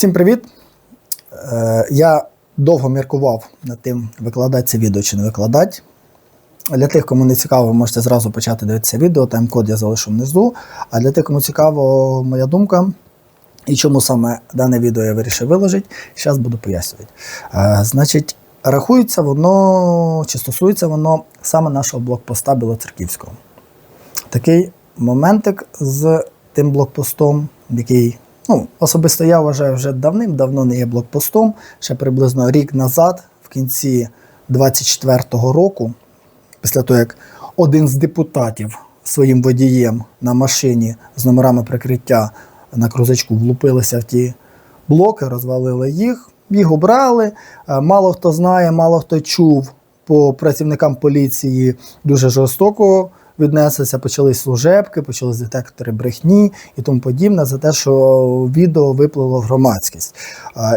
Всім привіт! Е, я довго міркував над тим, викладати це відео чи не викладати. Для тих, кому не цікаво, можете зразу почати дивитися відео, тайм-код я залишу внизу. А для тих, кому цікаво моя думка і чому саме дане відео я вирішив виложити, зараз буду пояснювати. Е, значить, рахується воно, чи стосується воно саме нашого блокпоста Білоцерківського. Такий моментик з тим блокпостом, який ну, особисто я вважаю, вже давним-давно не є блокпостом. Ще приблизно рік назад, в кінці 24-го року, після того, як один з депутатів своїм водієм на машині з номерами прикриття на крузачку влупилися в ті блоки, розвалили їх, їх обрали. Е, Мало хто знає, мало хто чув по працівникам поліції дуже жорстоко віднеслися, почали служебки, почали детектори брехні і тому подібне за те, що відео виплило в громадськість.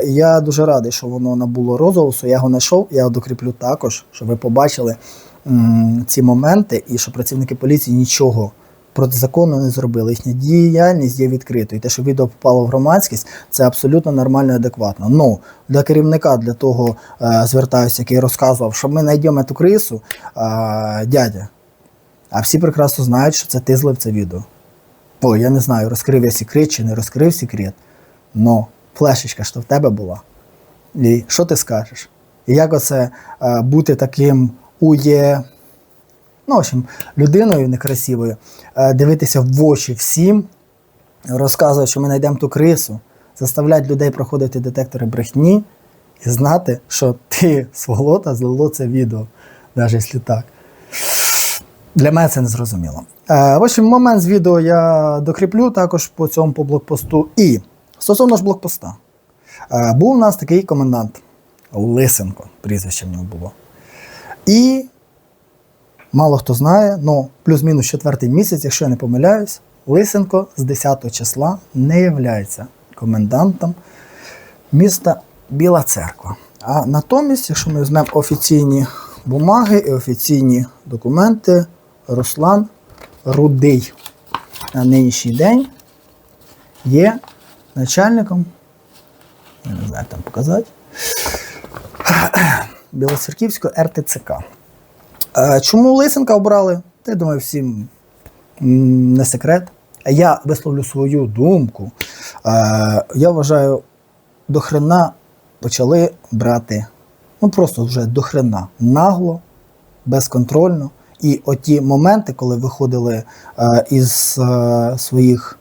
І я дуже радий, що воно набуло розголосу. Я його знайшов, я докріплю також, щоб ви побачили ці моменти, і що працівники поліції нічого. Протизаконно не зробили. Їхня діяльність є відкритою. Те, що відео попало в громадськість, це абсолютно нормально і адекватно. Ну для керівника, для того е, звертаюся, який розказував, що ми знайдемо ту крису, е, дядя. А всі прекрасно знають, що це ти злив це відео. Бо я не знаю, розкрив я секрет чи не розкрив секрет. Но флешечка ж то в тебе була. І що ти скажеш? І як оце е, бути таким ує, ну, в общем, людиною некрасивою, е, дивитися в очі всім, розказувати, що ми знайдемо ту крису, заставляти людей проходити детектори брехні і знати, що ти сволота злило це відео, навіть якщо так. Для мене це не зрозуміло. Е, в общем, момент з відео я докріплю також по цьому по блокпосту. І стосовно ж блокпоста, е, був у нас такий комендант Лисенко, прізвище в нього було. І мало хто знає, ну плюс-мінус четвертий місяць, якщо я не помиляюсь, Лисенко з 10 числа не є комендантом міста Біла Церква. А натомість, якщо ми візьмемо офіційні бумаги і офіційні документи, Руслан Рудий на нинішній день є начальником, я не знаю, як там показати, Білоцерківського РТЦК. Е, Чому Лисенка обрали? Та, я думаю, всім не секрет. Я висловлю свою думку. Е, Я вважаю, до хрена почали брати, ну просто вже до хрена нагло, безконтрольно. І оті моменти, коли виходили е, із е, своїх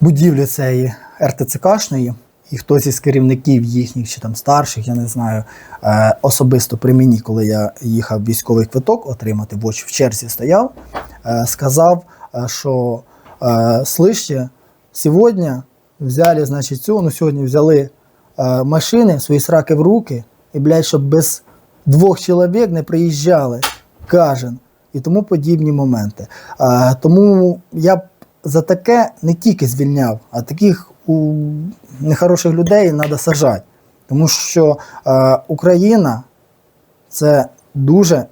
будівлі цієї РТЦКшної, і хтось із керівників їхніх чи там старших, я не знаю, е, особисто при мені, коли я їхав військовий квиток отримати, очі в черзі стояв, сказав, що слышите, сьогодні взяли, значить, цю, ну сьогодні взяли машини, свої сраки в руки, і, блядь, щоб без двох чоловік не приїжджали кожен і тому подібні моменти. А, тому я б за таке не тільки звільняв, а таких у нехороших людей треба сажати. Тому що е, Україна це дуже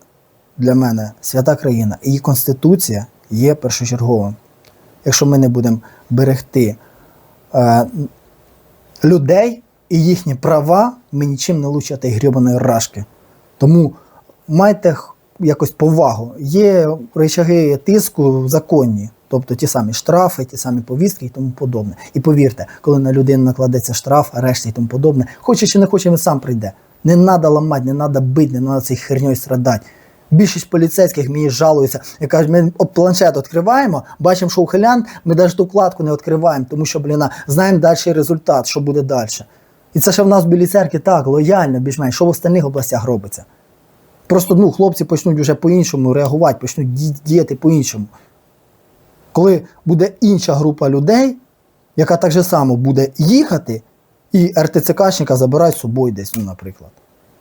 для мене свята країна, її конституція є першочерговим. Якщо ми не будемо берегти е, людей і їхні права, ми нічим не лучше тієї грібаної рашки. Тому майте якось повагу. Є речаги тиску законні, тобто ті самі штрафи, ті самі повістки і тому подобне. І повірте, коли на людину накладеться штраф, арешт і тому подобне, хоче чи не хоче, він сам прийде. Не треба ламати, не треба бити, не треба цією херньою страдати. Більшість поліцейських мені жалуються і кажуть, ми планшет відкриваємо, бачимо, що ухилян, ми навіть ту вкладку не відкриваємо, тому що, блін, знаємо далі результат, що буде далі. І це ще в нас в Білій церкві так, лояльно, більш-менш, що в остальних областях робиться. Просто ну, хлопці почнуть вже по-іншому реагувати, почнуть діяти по-іншому. Коли буде інша група людей, яка так же само буде їхати, і РТЦКшника забирають з собою десь, ну, наприклад.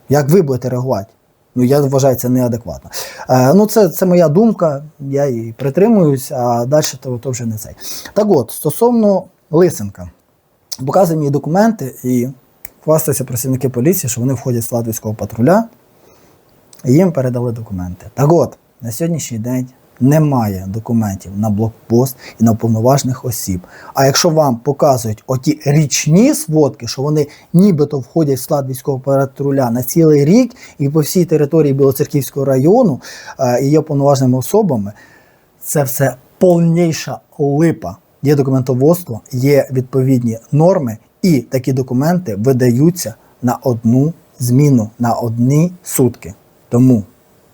Як ви будете реагувати? Ну, я вважаю, це неадекватно. Е, ну, це, це моя думка, я її притримуюсь, а далі то, то вже не цей. Так от, стосовно Лисенка, показують мені документи і хвастаються працівники поліції, що вони входять в склад військового патруля, їм передали документи. Так от, на сьогоднішній день немає документів на блокпост і на уповноважених осіб. А якщо вам показують оті річні сводки, що вони нібито входять в склад військового патруля на цілий рік і по всій території Білоцерківського району е, і є уповноваженими особами, це все повніша липа. Є документоводство, є відповідні норми, і такі документи видаються на одну зміну, на одні сутки. Тому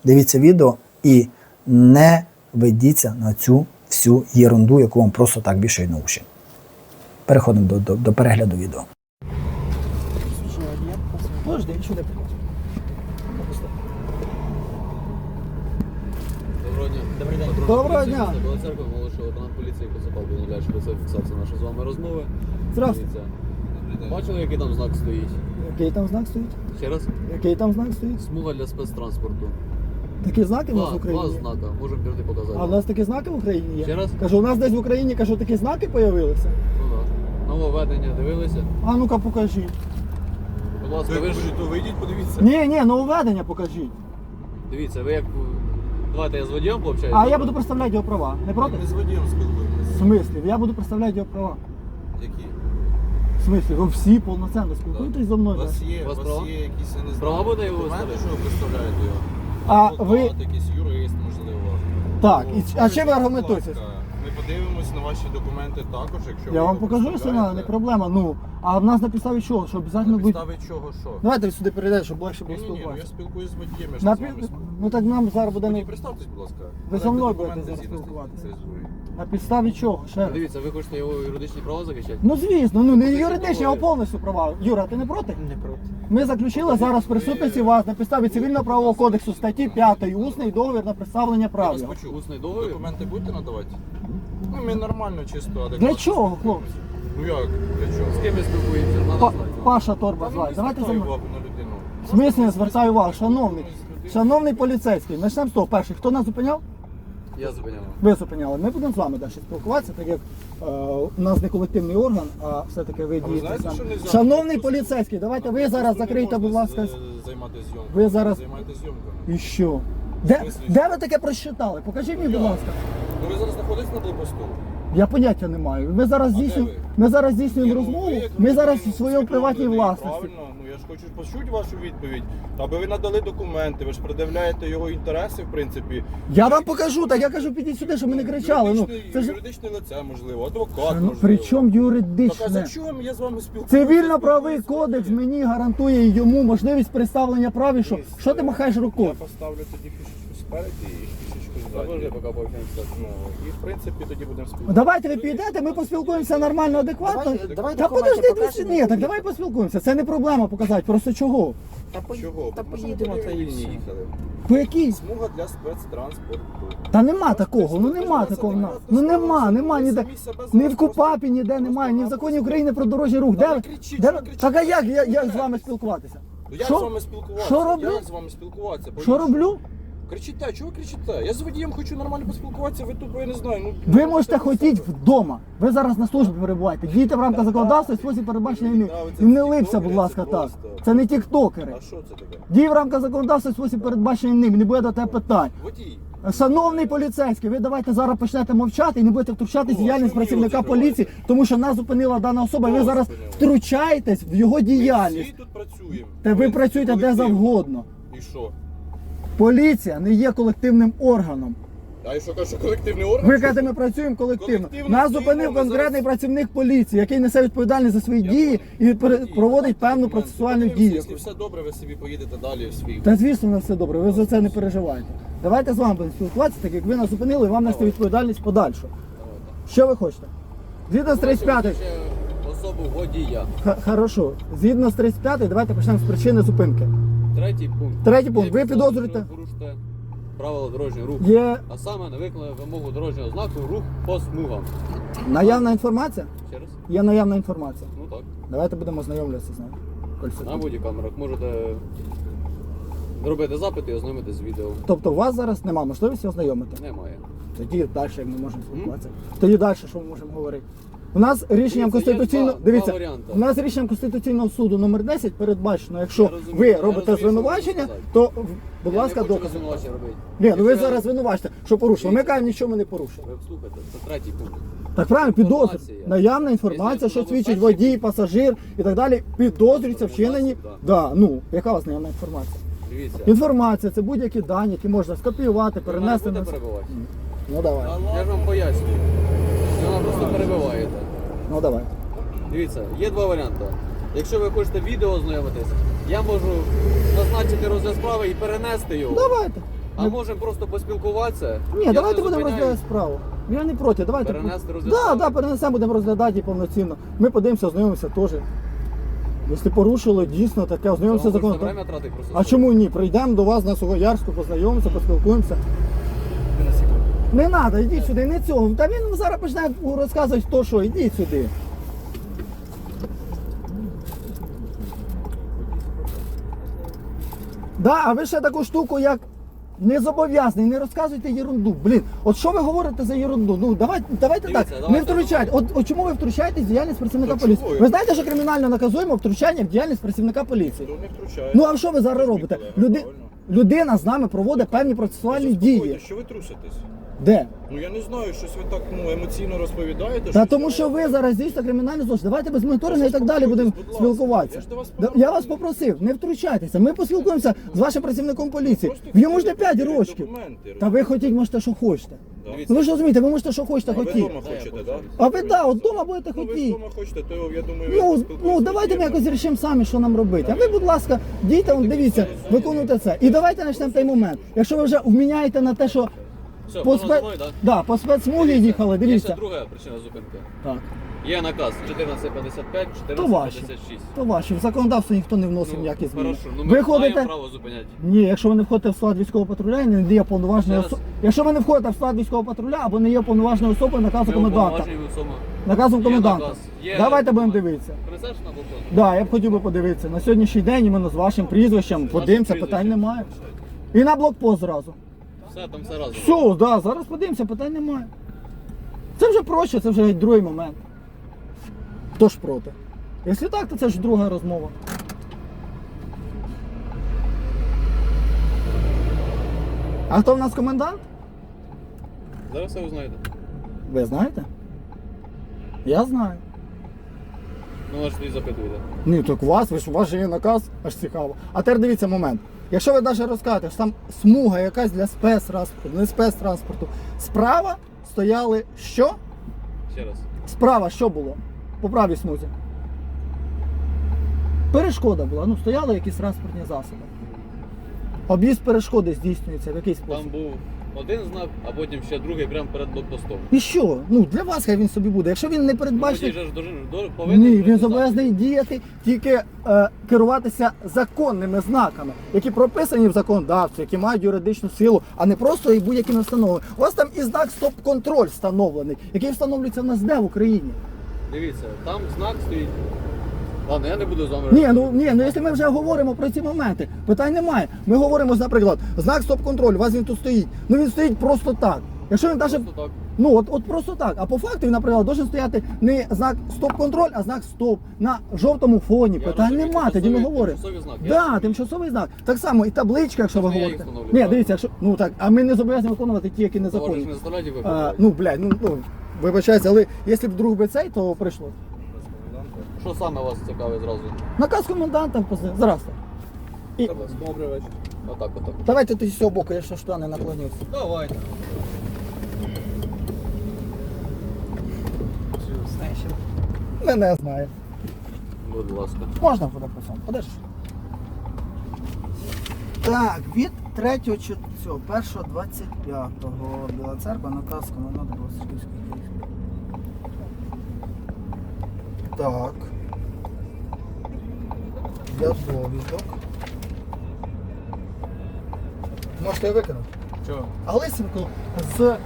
дивіться відео і не ведіться на цю всю єрунду, яку вам просто так більше на уші. Переходимо до, до, до перегляду відео. Подожди, нічого не Доброго дня. Доброго дня. міста Біла церква, молодший лейтенант поліції Коцапал дозволяє, це фіксація нашої з вами розмови. Здравствуйте. Бачили, який там знак стоїть? Який там знак стоїть? Ще раз. Який там знак стоїть? Смуга для спецтранспорту. Такі знаки Два, два знака. Можемо пірти показати. А в нас такі знаки в Україні є? Ще раз? Кажу, у нас десь в Україні кажу, такі знаки з'явилися. Ну, да. Нововведення дивилися? А ну-ка покажіть. Будь ласка, ви ж то вийдіть, подивіться. Ні, ні, нововведення покажіть. дивіться, ви як. Давайте я з водієм пообщаюся. А я буду представляти його права. Не проти? Ми з водієм В спілкуємося. смислі? Я буду представляти його права. Які? В смислі, ви всі повноцінно спілкуєтесь зі мною? У вас є, У вас права? є якісь, я не знаю, Права буде його документи, що ви представляєте його? А Адвокат, ви- якийсь юрист, можливо. Так, Ну, і, а чим ви аргументуєтесь? Ми подивимось на ваші документи також, якщо Я ви вам покажу, що представляєте. не проблема. Ну, а в нас на підставі чого? Що обов'язково На бути. підставі чого, що? Давайте ви сюди перейдете, щоб легше було ні, ні, ну я спілкуватися. спілкуюсь з водієм, я ж На з вами пі- спілкуюсь. Ну так нам зараз буде Водій, не. представтесь, будь ласка. Ви зі мною документи будете зараз спілкуватися. Статті 32. На підставі чого? Ще раз. Дивіться, ви хочете його юридичні права захищати? Ну звісно, ну не юридичні, а повністю права. Юра, ти не проти? Не проти. Ми заключили зараз в присутності вас на підставі цивільного правового кодексу статті 5 усний договір на представлення Я прав. вас його. почув. Усний договір? Документи будете надавати? Ну, ми нормально, чисто, адекватно. Для чого, хлопці? Ну як, для чого? З ким ви спілкуєтеся? Па-. Паша Торба ну, звати. Давайте за мною. увагу на людину. В смислі я звертаю увагу, шановний. Шановний поліцейський, почнемо з того перший. Хто нас зупиняв? Я зупиняла. Ви зупиняли. Ми будемо з вами далі спілкуватися, так як е, у нас не колективний орган, а все-таки ви ви дієте знаєте, сам. що? Шановний поліцейський, давайте ви зараз закрийте, будь ласка. з- Займати зйомкою. Ви зараз- Займайте зйомками. І що? Де, де ви таке прочитали? Покажіть мені, будь ласка. Ну ви зараз знаходитесь на блокпосту? Я поняття не маю. Ми зараз де здійснюємо, ви? ми зараз здійснюємо Ні, ну, розмову. як Ми зараз у своєму приватній власності. Правильно, ну я ж хочу почути вашу відповідь. Аби ви надали документи, ви ж придивляєте його інтереси, в принципі. Я вам покажу, так я кажу, підіть сюди, щоб ми не кричали. Ну, Юридичне- це ж Юридичне лице, можливо, адвокат, ну, можливо. при чому Так а юридичне? за чому я з вами спілкуюся? Цивільно-правовий кодекс мені гарантує йому можливість представлення прав і що. Що ти махаєш Я рукою? поставлю тоді фішечку спереді і поки пообщаємося. Ну, і в принципі тоді будемо Ну, спілкуватися. Давайте ви підете, ми поспілкуємося нормально, адекватно. Давайте- давайте Та документи подожди, покажемо, ти ні, так давай поспілкуємося. Це не проблема показати. Просто чого? Та Чого? Та поїдемо, та і все. їхали. По якій? Смуга для спецтранспорту. Та нема такого, ну нема такого в нас. Ну нема, нема ніде. Ні в КУПАПі ніде немає, ні в законі України про дорожній рух. Де Та ви? не кричіть, Де що ви? Так а як я, як з вами спілкуватися? Ну як Що? з вами спілкуватися? Що роблю? Як з вами спілкуватися? Що роблю? Кричите, чого ви кричите? Я з водієм хочу нормально поспілкуватися, ви тупо, я не знаю. Ну, Ви можете хотіти вдома. Ви зараз на службі перебуваєте. Дійте в рамках законодавства і спосіб передбачення війни. І не липся, будь ласка, так. Це не тіктокери. А що це таке? Дій в рамках законодавства і спосіб передбачення війни. Не буде до тебе питань. Водій. Шановний поліцейський, ви давайте зараз почнете мовчати і не будете втручатись в діяльність працівника поліції, тому що нас зупинила дана особа, і ви зараз втручаєтесь в його Ми діяльність. всі тут працюємо. Та ви працюєте де колектив. завгодно. І що? Поліція не є колективним органом. А і що колективний орган? Ви кажете, ми працюємо колективно. Колективно Нас зупинив ми конкретний зараз- працівник поліції, який несе відповідальність за свої дії і пере- проводить певну процесуальну дію. Якщо все добре, ви собі поїдете далі в свій. Та звісно, у нас все добре, ви за це не переживайте. Давайте з вами будемо спілкуватися, так як ви нас зупинили, і вам нести відповідальність подальшу. Що ви хочете? Згідно з 35 Ще Особу водія. Х- Хорошо. Згідно з 35 давайте почнемо з причини зупинки. Третій пункт. Третій пункт. Ви підозрюєте? Порушите правила дорожнього руху. Є А саме не виконали вимогу дорожнього знаку рух по смугам. наявна інформація? Ще раз? Є наявна інформація. Ну так. Давайте будемо знайомлюватися з нею. Коль все На тут. бодікамерах можете робити запити і ознайомитися з відео. Тобто у вас зараз немає можливості ознайомити. Немає. Тоді далі як ми можемо спілкуватися. Тоді далі що ми можемо говорити? У нас рішенням Дивіться, є конституційного два- дивіться, два варіанти. у нас рішенням конституційного суду номер 10 передбачено, якщо Я розумію, ви я робите розумію, що звинувачення, то в- будь ласка, докази. робити. Ні, ну ви зараз звинувачите, що порушили. Ми кажемо, нічого ми не порушили. Ви слухайте, це третій пункт. Так правильно, підозр. Інформація. Наявна інформація, що свідчить водій, пасажир і так далі, підозрюється в вчиненні. Да, ну, яка у вас наявна інформація? Дивіться. Інформація це будь-які дані, які можна скопіювати, Ви мене перенести будете на. перебивати? Ну давай. Я ж вам пояснюю. Перебиваєте. Ну давай. Дивіться, є два варіанти. Якщо ви хочете відео ознайомитись, я можу назначити розгляд справи і перенести його. Давайте. А можемо просто поспілкуватися. Ні, Я давайте не будемо розглядати справу. Я не проти, давайте. Перенести розгляд Да, справи? да, перенесемо, будемо розглядати її повноцінно. Ми подивимося, ознайомимося теж. Якщо порушили дійсно таке, ознайомимося Вам законом. время тратить просто. А чому ні? Прийдемо до вас на Сугоярську, познайомимося, поспілкуємося. Не треба, йдіть сюди, не цього. Та він зараз почне розказувати, хто що, йдіть сюди. Да, а ви ще таку штуку, як не зобов'язаний, не розказуйте єрунду. Блін, от що ви говорите за єрунду? Ну давайте, давайте Дивіться, так. давайте, не втручайте. От, от чому ви втручаєтесь в діяльність працівника Та поліції? я? Ви знаєте, що кримінально наказуємо втручання в діяльність працівника поліції? То не втручає. Ну а що ви зараз робите? Люди... Людина з нами проводить певні процесуальні дії. Що ви труситесь? Де? Ну я не знаю, щось ви так ну, емоційно розповідаєте. Та щось, тому я- що ви зараз здійснюєте кримінальний злочин. Давайте без моніторингу і так далі будемо будь ласка. спілкуватися. Я ж до вас Да, попросив. Я вас попросив, не втручайтеся. Ми поспілкуємося з вашим працівником поліції. В йому ж не 5 перевірити років. документи, Та ви хотіть, можете, що хочете. Да. Ну ви ж розумієте, ви можете, що хочете, А ви хотіть. вдома хочете, так? Да? А ви так, от вдома будете Ну, ви вдома хочете, то я думаю, ви Ну, поспілкуєтесь ну давайте ми якось рішимо самі, що нам робити. А ви, будь ласка, дійте, он, дивіться, виконуйте це. І давайте почнемо той момент. Якщо ви вже вміняєте на те, що Все, по, спе... мною, так? да, по спецсмугі їхали, Є ще дивіться. друга причина зупинки. Так. Є наказ 1455, То ваші. 1456. То ваші. В законодавство ніхто не вносив ніякі зміни. хорошо. Ну, ми ви ходите. маємо право зупиняти. Ні, якщо ви не входите в склад військового патруля і не є повноважною Ще раз. Якщо ви не входите в склад військового патруля або не є повноважною особою наказу Ми коменданта. уповноважені. Наказом Є коменданта. наказ, є Давайте будемо документ. дивитися. Принесеш на блокнот? Да, я б хотів би подивитися. На сьогоднішній день іменно з вашим прізвищем. Подивимося, прізвище. питань немає. І на блокпост зразу. Все, там все разом. Все, да, зараз подивимося, питань немає. Це вже проще, це вже геть другий момент. Хто ж проти? Якщо так, то це ж друга розмова. А хто в нас комендант? Зараз все узнаєте. Ви знаєте? Я знаю. Ну, ви ж тоді запитуєте. Ні, так у вас, ви ж у вас же є наказ, аж цікаво. А тепер дивіться момент. Якщо ви навіть розкажете, що там смуга якась для спецтранспорту, не спецтранспорту, справа стояли що? Ще раз. Справа що було? По правій смузі. Перешкода була, ну стояли якісь транспортні засоби. Об'їзд перешкоди здійснюється в якийсь Там був один знак, а потім ще другий прямо перед блокпостом. І що? Ну для вас хай він собі буде. Якщо він не водій передбачений. же ж повинен Ні, він бути зобов'язаний діяти тільки е, керуватися законними знаками, які прописані в законодавстві, які мають юридичну силу, а не просто і будь-якими встановленими. У вас там і знак стоп-контроль встановлений, який встановлюється в нас де в Україні. Дивіться, там знак стоїть. Ладно, я не буду з вами Ні, ну ні, ну якщо ми вже говоримо про ці моменти, питань немає. Ми говоримо, наприклад, знак стоп-контроль, у вас він тут стоїть. Ну він стоїть просто так. Якщо він навіть Просто так. Ну от, от просто так. А по факту він, наприклад, должен стояти не знак стоп-контроль, а знак стоп на жовтому фоні. Я Питань розумію, нема, тоді ми говоримо. тимчасові знаки, я Да, розумію. тимчасовий знак. Так само і табличка, якщо ви Можна я їх говорите. встановлю, Ні, так? дивіться, якщо ну так, а ми не зобов'язані виконувати ті, які Товариш незаконні. не заставляйте А, ну блядь, ну ну вибачайте, але якщо б друг би цей, то прийшло. Що саме вас цікавить зразу? Наказ коменданта впозна- Здрасте. І Добрий вечір. Отак, отак. давайте ти з цього боку, я ще що не наклонився. Давайте. Мене знає. Будь ласка. Можна буде по цьому? Так, від 3 чи цього, 1 25-го Біла церква, наказ коменданта Білоцерківської Київської. Так. Для довідок. Можете її викинути. Чого? А Лисенко з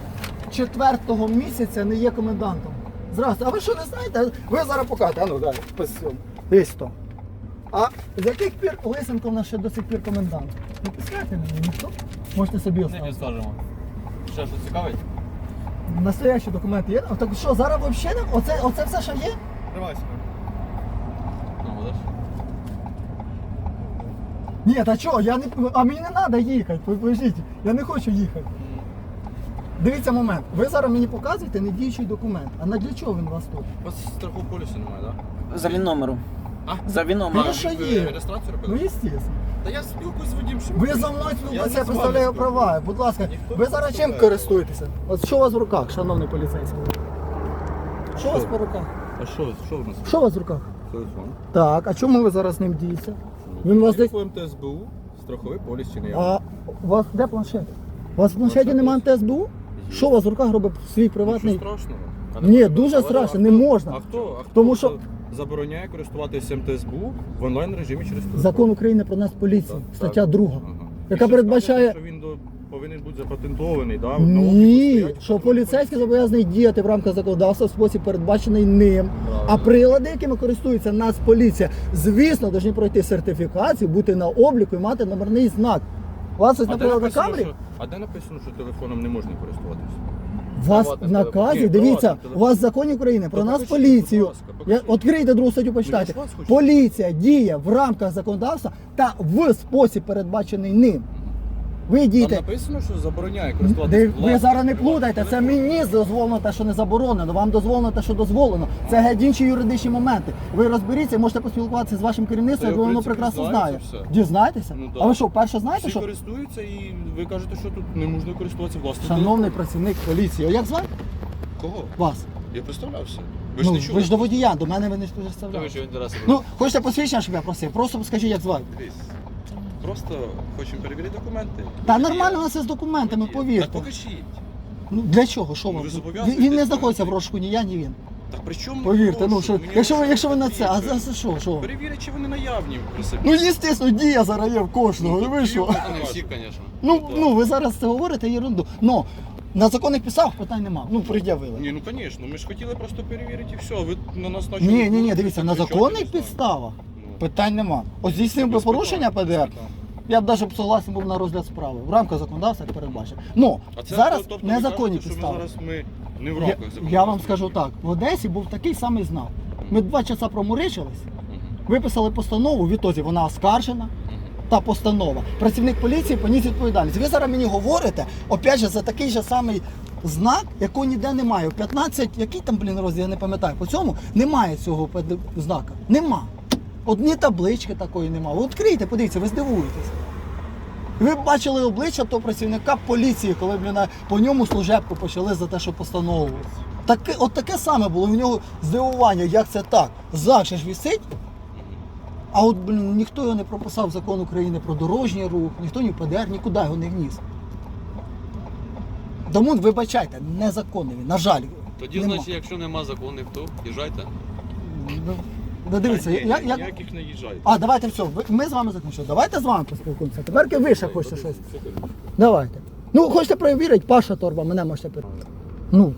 четвертого місяця не є комендантом. Здрасте, а ви що не знаєте? Ви зараз покажете, а ну дай, письом. Десь то. А з яких пір Лисенко в нас ще до сих пір комендант? Не пускайте мені ніхто? Можете собі Не оставити. підскажемо. Ще щось цікавить? Настоящі документи є? Так що, зараз взагалі. Оце, оце все, що є? Тривайся. Ну? Ні, та що, я не. А мені не треба їхати, поможіть. Я не хочу їхати. Дивіться момент. Ви зараз мені показуєте недіючий документ. А на для чого він у вас тут? У вас страхового полісу немає, так? За він-номером. А? За він-номером. Ну, що є? реєстрацію Ну, робили? звісно. Та я спілкуюсь з водієм. що Ви за мною Я спілкуєтеся, я з вами представляю спілкуюсь. права. Будь ласка, Ніхто ви не зараз чим представляє. користуєтеся? От що у вас в руках, шановний поліцейський? Що у вас по руках? А що, що в нас? Що у вас в руках? Телефон. Так, а чому ви зараз з ним дієте? Він у вас десь. Телефон ТСБУ, страховий поліс чи не я? А у вас де планшет? У вас в планшеті Планшет немає є. Що у вас в руках робить свій приватний? Нічого страшного. Ні, дуже страшно, не можна. А хто, а хто Тому що- забороняє користуватися МТСБУ в онлайн режимі через телефон? Закон України про нас поліцію, Так, стаття так. 2. Ага. яка ще передбачає- скажете, що він повинен бути запатентований, да? на обліку Ні, стоять, що поліцейський зобов'язаний діяти в рамках законодавства в спосіб передбачений ним. А прилади, якими користується Нацполіція, звісно, повинні пройти сертифікацію, бути на обліку і мати номерний знак. У вас ось А на приладі написано, камері? що, а де написано, що телефоном не можна користуватися? У вас в наказі, дивіться, у вас в законі України про нас покажіть, поліцію. будь ласка, Я, покажіть. відкрийте другу статтю, почитайте. Ж вас хочу. Поліція діє в рамках законодавства та в спосіб передбачений ним. Ви Там написано, що забороняє користуватися. Ви зараз не плутайте, це мені дозволено те, що не заборонено. Вам дозволено те, що дозволено. Це геть інші юридичні моменти. Ви розберіться, можете поспілкуватися з вашим керівництвом, бо воно прекрасно знає. Дізнаєтеся? Ну, да. А ви що, перше знаєте, Всі що користуються і ви кажете, що тут не можна користуватися власним шановний працівник поліції, а як звати Кого? вас? Я представлявся. Ви ж ну, не чули? ви ж до водія, до мене ви не Тому представляєте. Ну, хочете посвідчення, щоб я просив? Просто скажіть, як звати. Дивись, Просто хочемо перевірити документи. Та нормально у нас з документами, Водія. повірте. Так покажіть. Ну для чого? Що Ну, вам? ви Він, зобов'язані він не десь знаходиться в розшуку, ні я, ні він. Так при чому? Повірте, ну що, якщо ви, якщо ви на це, а за за що? що? Перевірять, чи вони наявні при собі. Ну, звісно, дія зараз є в кожного, Ну, ну ви що? Та не всі, звісно. Ну, да. ну ви зараз це говорите ерунду. Ну, на законних підставах питань нема. Ну, пред'явили. Ні, ну звісно, ми ж хотіли просто перевірити і все. Ви на нас почали. Ні, ні, ні, дивіться, на при чому законних не підставах Ну, питань нема. Ось здійснив би без порушення ПДР, питань. Я б навіть согласен був на розгляд справи. В рамках законодавства як передбачено. Ну, А це зараз тобто незаконні кажете, що підстави. Ми зараз ми не в рамках я вам скажу так, в Одесі був такий самий знак. Ми два часа промуричились, виписали постанову, відтоді вона оскаржена. та постанова. Працівник поліції поніс відповідальність. Ви зараз мені говорите, опять же, за такий же самий знак, якого ніде немає. 15, який там, блін, розділ, я не пам'ятаю. По цьому немає цього знака. Нема. Одні таблички такої немає. Відкрийте, подивіться, ви здивуєтесь. Ви б бачили обличчя того працівника поліції, коли блін, по ньому служебку почали за те, що постанову. Таке, от таке саме було в нього здивування, як це так. Ще ж висить, а от блін, ніхто його не прописав закон України про дорожній рух, ніхто ні ПДР, нікуди його не вніс. Тому, вибачайте, незаконний він, на жаль. Тоді, нема. значить, якщо нема законів, то їжджайте. Ну, ну, дивіться, ні, я, я... ніяких не їжджайте. А, давайте все, ви- ми з вами закінчили. Давайте з вами поспілкуємося. Тепер ви ще хочете щось. Давайте. Ну, хочете перевірити, Паша торба, мене можете перевірити. Ну.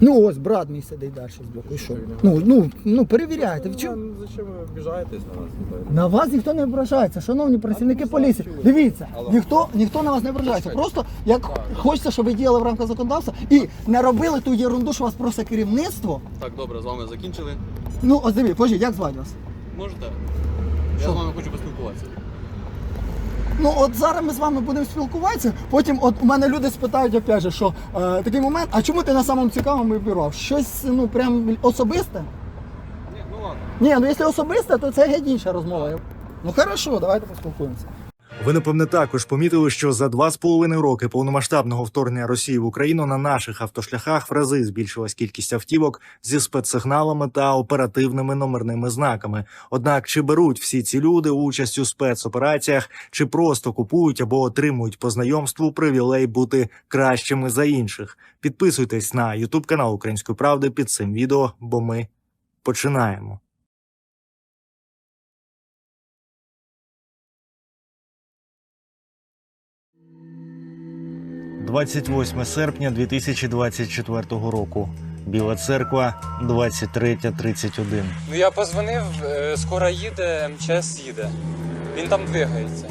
Ну ось брат мій сидить далі з боку. І що? Ну, ну, ну перевіряйте. Ну, Зачем ви обіжаєтесь на нас? На вас ніхто не ображається, шановні працівники ну, поліції. Дивіться, ніхто, ніхто на вас не ображається. Просто як хочеться, щоб ви діяли в рамках законодавства і не робили ту ерунду, що вас просить керівництво. Так, добре, з вами закінчили. Ну, ось дивіться, покажіть, як звати вас? Можете? Що? Я з вами хочу поспілкуватися. Ну от зараз ми з вами будемо спілкуватися. Потім, от у мене люди спитають опять же, що е, такий момент, а чому ти на самому цікавому вибирав? Щось ну прям особисте? Ні, ну ладно. Ні, ну якщо особисте, то це геть інша розмова. Ну хорошо, давайте поспілкуємося. Ви напевне також помітили, що за два з половиною роки повномасштабного вторгнення Росії в Україну на наших автошляхах в рази збільшилась кількість автівок зі спецсигналами та оперативними номерними знаками. Однак чи беруть всі ці люди участь у спецопераціях, чи просто купують або отримують по знайомству привілей бути кращими за інших? Підписуйтесь на Ютуб канал Української правди під цим відео, бо ми починаємо. 28 серпня 2024 року. Біла церква 23.31. Ну я позвонив, е, скоро їде, МЧС їде. Він там двигається.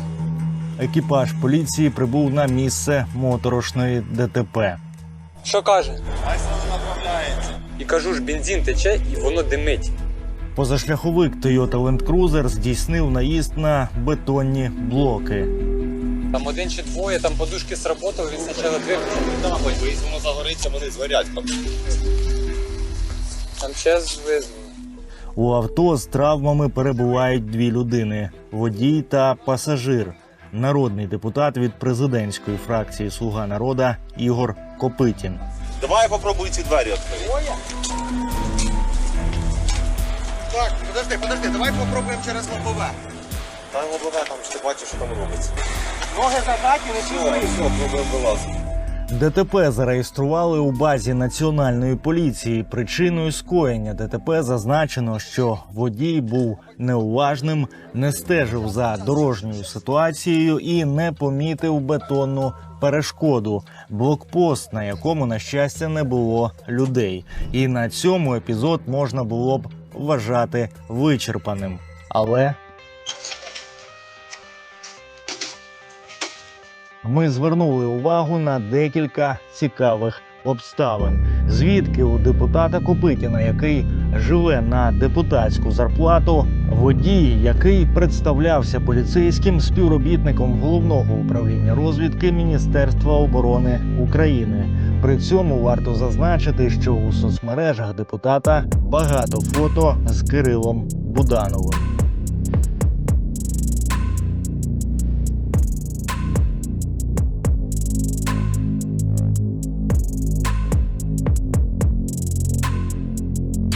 екіпаж поліції прибув на місце моторошної ДТП. Що каже? І кажу ж, бензин тече і воно димить. Позашляховик Toyota Land Cruiser здійснив наїзд на бетонні блоки. Там один чи двоє, там подушки сработали, він спочатку двері. Нахуй, бо якщо воно загориться, вони згорять. Там час визвали. У авто з травмами перебувають дві людини: водій та пасажир. Народний депутат від президентської фракції Слуга народа Ігор Копитін. Давай попробуй ці двері відкрити. Так, подожди, подожди, давай попробуємо через лобове. Та лобове там, що ти бачиш, що там робиться. Ноги закаті, не вилазити. ДТП зареєстрували у базі національної поліції. Причиною скоєння ДТП зазначено, що водій був неуважним, не стежив за дорожньою ситуацією і не помітив бетонну перешкоду блокпост, на якому на щастя не було людей. І на цьому епізод можна було б вважати вичерпаним. Але ми звернули увагу на декілька цікавих обставин. Звідки у депутата Копитіна, який живе на депутатську зарплату, водій, який представлявся поліцейським співробітником головного управління розвідки Міністерства оборони України. При цьому варто зазначити, що у соцмережах депутата багато фото з Кирилом Будановим.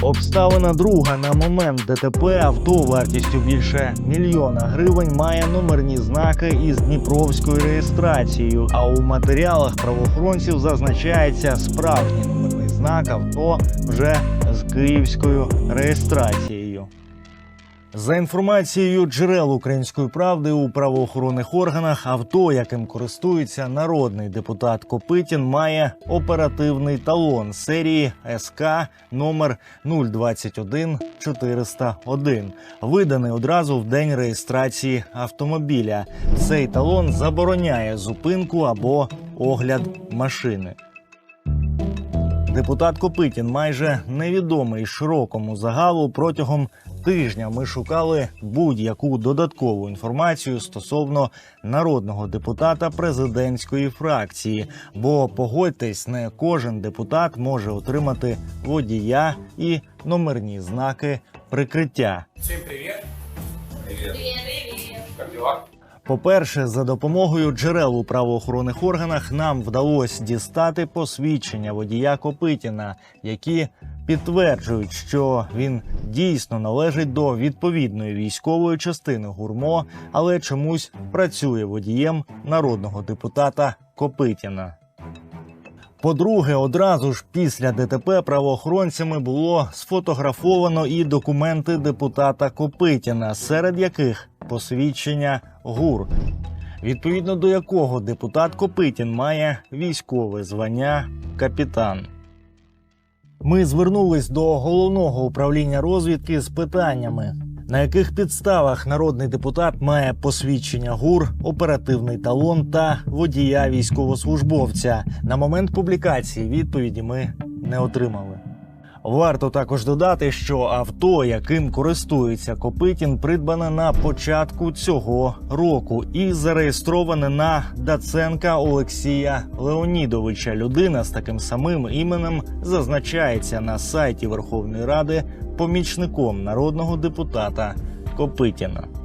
Обставина друга на момент ДТП авто вартістю більше мільйона гривень має номерні знаки із дніпровською реєстрацією. А у матеріалах правоохоронців зазначається справжній номерний знак авто вже з київською реєстрацією. За інформацією джерел української правди у правоохоронних органах, авто, яким користується народний депутат Копитін, має оперативний талон серії СК номер 021 401, виданий одразу в день реєстрації автомобіля. Цей талон забороняє зупинку або огляд машини. Депутат Копитін майже невідомий широкому загалу протягом тижня ми шукали будь-яку додаткову інформацію стосовно народного депутата президентської фракції. Бо погодьтесь, не кожен депутат може отримати водія і номерні знаки прикриття. По-перше, за допомогою джерел у правоохоронних органах нам вдалося дістати посвідчення водія Копитіна, які підтверджують, що він дійсно належить до відповідної військової частини гурмо, але чомусь працює водієм народного депутата Копитіна. По-друге, одразу ж після ДТП правоохоронцями було сфотографовано і документи депутата Копитіна, серед яких посвідчення ГУР, відповідно до якого депутат Копитін має військове звання капітан. Ми звернулись до головного управління розвідки з питаннями, на яких підставах народний депутат має посвідчення ГУР, оперативний талон та водія військовослужбовця. На момент публікації відповіді ми не отримали. Варто також додати, що авто, яким користується Копитін, придбане на початку цього року і зареєстроване на Даценка Олексія Леонідовича. Людина з таким самим іменем зазначається на сайті Верховної Ради помічником народного депутата Копитіна.